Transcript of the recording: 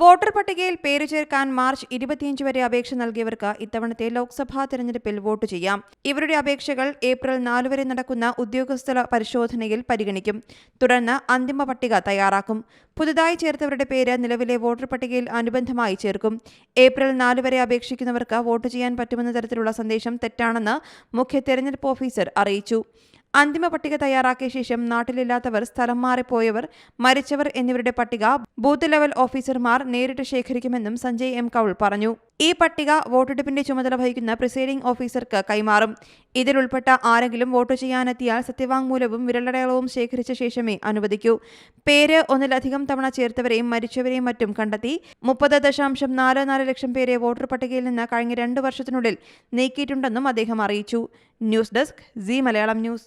Voter പട്ടികയിൽ പേര് ചേർക്കാൻ മാർച്ച് ഇരുപത്തിയഞ്ച് വരെ അപേക്ഷ നൽകിയവർക്ക് ഇത്തവണത്തെ ലോക്സഭാ തെരഞ്ഞെടുപ്പിൽ വോട്ട് ചെയ്യാം. ഇവരുടെ അപേക്ഷകൾ ഏപ്രിൽ നാല് വരെ നടക്കുന്ന ഉദ്യോഗസ്ഥല പരിശോധനയിൽ പരിഗണിക്കും. തുടർന്ന് അന്തിമ പട്ടിക തയ്യാറാക്കും. പുതുതായി ചേർത്തവരുടെ പേര് നിലവിലെ വോട്ടർ പട്ടികയിൽ അനുബന്ധമായി ചേർക്കും. ഏപ്രിൽ നാല് വരെ അപേക്ഷിക്കുന്നവർക്ക് വോട്ട് ചെയ്യാൻ പറ്റുമെന്ന തരത്തിലുള്ള സന്ദേശം തെറ്റാണെന്ന് മുഖ്യ തെരഞ്ഞെടുപ്പ് ഓഫീസർ അറിയിച്ചു. അന്തിമ പട്ടിക തയ്യാറാക്കിയ ശേഷം നാട്ടിലില്ലാത്തവർ സ്ഥലം മാറിപ്പോയവർ മരിച്ചവർ എന്നിവരുടെ പട്ടിക ബൂത്ത് ലെവൽ ഓഫീസർമാർ നേരിട്ട് ശേഖരിക്കുമെന്നും സഞ്ജയ് എം. കൗൾ പറഞ്ഞു. ഈ പട്ടിക വോട്ടെടുപ്പിന്റെ ചുമതല വഹിക്കുന്ന പ്രിസൈഡിംഗ് ഓഫീസർക്ക് കൈമാറും. ഇതിലുൾപ്പെട്ട ആരെങ്കിലും വോട്ട് ചെയ്യാനെത്തിയാൽ സത്യവാങ്മൂലവും വിരലടയാളവും ശേഖരിച്ച ശേഷമേ അനുവദിക്കൂ. പേര് ഒന്നിലധികം തവണ ചേർത്തവരെയും മരിച്ചവരെയും മറ്റും കണ്ടെത്തി മുപ്പത് ദശാംശം നാല് നാല് ലക്ഷം പേരെ വോട്ടർ പട്ടികയിൽ നിന്ന് കഴിഞ്ഞ രണ്ട് വർഷത്തിനുള്ളിൽ നീക്കിയിട്ടുണ്ടെന്നും അദ്ദേഹം അറിയിച്ചു. News desk C Malayalam news.